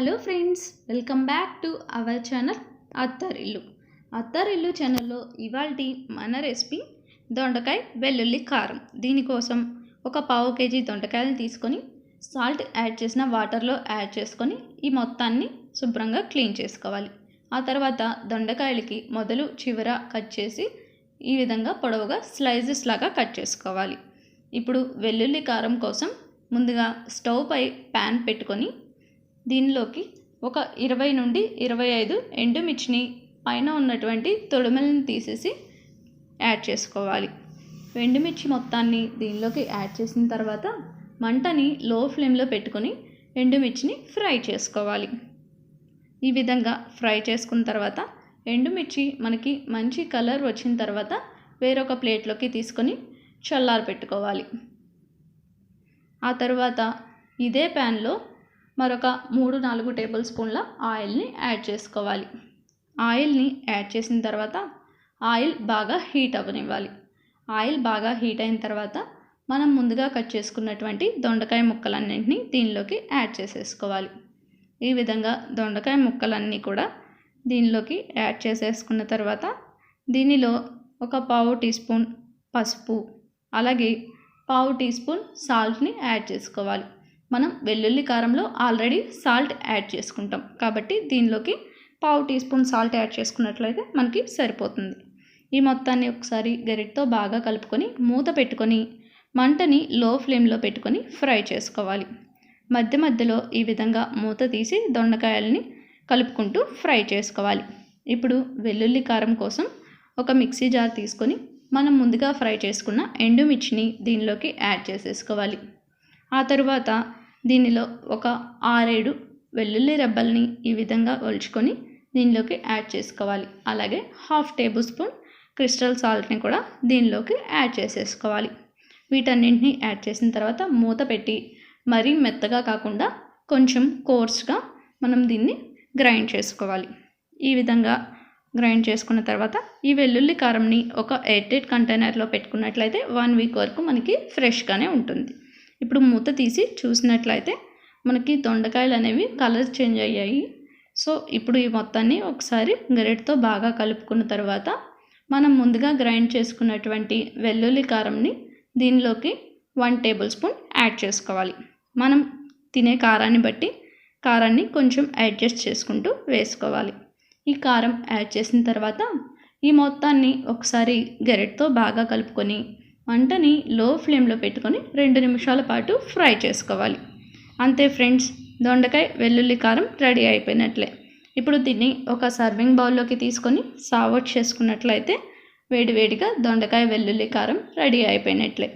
Hello friends welcome back to our channel Attarillu. Attarillu ఛానల్లో ఇవాల్టి మన రెసిపీ దొండకాయ వెల్లుల్లి కారం. దీనికోసం ఒక పావు కేజీ దొండకాయలు తీసుకొని సాల్ట్ యాడ్ చేసిన వాటర్లో యాడ్ చేసుకొని ఈ మొత్తాన్ని శుభ్రంగా క్లీన్ చేసుకోవాలి. ఆ తర్వాత దొండకాయలకి మొదలు చివర కట్ చేసి ఈ విధంగా పొడవుగా స్లైజెస్ లాగా కట్ చేసుకోవాలి. ఇప్పుడు వెల్లుల్లి కారం కోసం ముందుగా స్టవ్ పై ప్యాన్ పెట్టుకొని దీనిలోకి ఒక ఇరవై నుండి ఇరవై ఐదు ఎండుమిర్చిని పైన ఉన్నటువంటి తొడుమలను తీసేసి యాడ్ చేసుకోవాలి. ఎండుమిర్చి మొత్తాన్ని దీనిలోకి యాడ్ చేసిన తర్వాత మంటని లో ఫ్లేమ్లో పెట్టుకొని ఎండుమిర్చిని ఫ్రై చేసుకోవాలి. ఈ విధంగా ఫ్రై చేసుకున్న తర్వాత ఎండుమిర్చి మనకి మంచి కలర్ వచ్చిన తర్వాత వేరొక ప్లేట్లోకి తీసుకొని చల్లారి పెట్టుకోవాలి ఆ తర్వాత ఇదే ప్యాన్లో మరొక మూడు నాలుగు టేబుల్ స్పూన్ల ఆయిల్ని యాడ్ చేసుకోవాలి. ఆయిల్ని యాడ్ చేసిన తర్వాత ఆయిల్ బాగా హీట్ అవ్వనివ్వాలి. ఆయిల్ బాగా హీట్ అయిన తర్వాత మనం ముందుగా కట్ చేసుకున్నటువంటి దొండకాయ ముక్కలన్నింటినీ దీనిలోకి యాడ్ చేసేసుకోవాలి. ఈ విధంగా దొండకాయ ముక్కలన్నీ కూడా దీనిలోకి యాడ్ చేసేసుకున్న తర్వాత దీనిలో ఒక పావు టీ స్పూన్ పసుపు అలాగే పావు టీ స్పూన్ సాల్ట్ని యాడ్ చేసుకోవాలి. మనం వెల్లుల్లి కారంలో ఆల్రెడీ సాల్ట్ యాడ్ చేసుకుంటాం. కాబట్టి దీనిలోకి పావు టీ స్పూన్ సాల్ట్ యాడ్ చేసుకున్నట్లయితే మనకి సరిపోతుంది. ఈ మొత్తాన్ని ఒకసారి గరిటతో బాగా కలుపుకొని మూత పెట్టుకొని మంటని లో ఫ్లేమ్లో పెట్టుకొని ఫ్రై చేసుకోవాలి. మధ్య మధ్యలో ఈ విధంగా మూత తీసి దొండకాయలని కలుపుకుంటూ ఫ్రై చేసుకోవాలి. ఇప్పుడు వెల్లుల్లి కారం కోసం ఒక మిక్సీ జార్ తీసుకొని మనం ముందుగా ఫ్రై చేసుకున్న ఎండుమిర్చిని దీనిలోకి యాడ్ చేసేసుకోవాలి. ఆ తరువాత దీనిలో ఒక ఆరేడు వెల్లుల్లి రెబ్బల్ని ఈ విధంగా ఒలుచుకొని దీనిలోకి యాడ్ చేసుకోవాలి. అలాగే హాఫ్ టేబుల్ స్పూన్ క్రిస్టల్ సాల్ట్ని కూడా దీనిలోకి యాడ్ చేసేసుకోవాలి. వీటన్నింటినీ యాడ్ చేసిన తర్వాత మూత పెట్టి మరీ మెత్తగా కాకుండా కొంచెం కోర్స్గా మనం దీన్ని గ్రైండ్ చేసుకోవాలి. ఈ విధంగా గ్రైండ్ చేసుకున్న తర్వాత ఈ వెల్లుల్లి కారంని ఒక ఎయిర్టెడ్ కంటైనర్లో పెట్టుకున్నట్లయితే వన్ వీక్ వరకు మనకి ఫ్రెష్గానే ఉంటుంది. ఇప్పుడు మూత తీసి చూసినట్లయితే మనకి దొండకాయలు అనేవి కలర్ చేంజ్ అయ్యాయి. సో ఇప్పుడు ఈ మొత్తాన్ని ఒకసారి గరెట్తో బాగా కలుపుకున్న తర్వాత మనం ముందుగా గ్రైండ్ చేసుకున్నటువంటి వెల్లుల్లి కారంని దీనిలోకి వన్ టేబుల్ స్పూన్ యాడ్ చేసుకోవాలి. మనం తినే కారాన్ని బట్టి కారాన్ని కొంచెం అడ్జస్ట్ చేసుకుంటూ వేసుకోవాలి. ఈ కారం యాడ్ చేసిన తర్వాత ఈ మొత్తాన్ని ఒకసారి గరెట్తో బాగా కలుపుకొని మంటని లో ఫ్లేమ్లో పెట్టుకొని రెండు నిమిషాల పాటు ఫ్రై చేసుకోవాలి. అంతే ఫ్రెండ్స్ దొండకాయ వెల్లుల్లి కారం రెడీ అయిపోయినట్లే. ఇప్పుడు దీన్ని ఒక సర్వింగ్ బౌల్లోకి తీసుకొని సావట్ చేసుకున్నట్లయితే వేడివేడిగా దొండకాయ వెల్లుల్లి కారం రెడీ అయిపోయినట్లే.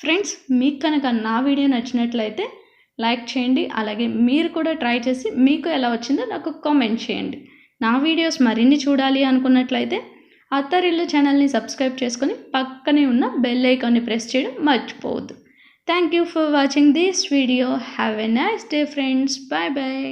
ఫ్రెండ్స్ మీకు కనుక నా వీడియో నచ్చినట్లయితే లైక్ చేయండి అలాగే మీరు కూడా ట్రై చేసి మీకు ఎలా వచ్చిందో నాకు కామెంట్ చేయండి. నా వీడియోస్ మరిన్ని చూడాలి అనుకున్నట్లయితే అత్తరిల్లు ఛానల్ని సబ్స్క్రైబ్ చేసుకొని పక్కనే ఉన్న బెల్ ఐకాన్ని ప్రెస్ చేయడం మర్చిపోవద్దు. Thank you for watching this video have a nice day friends bye bye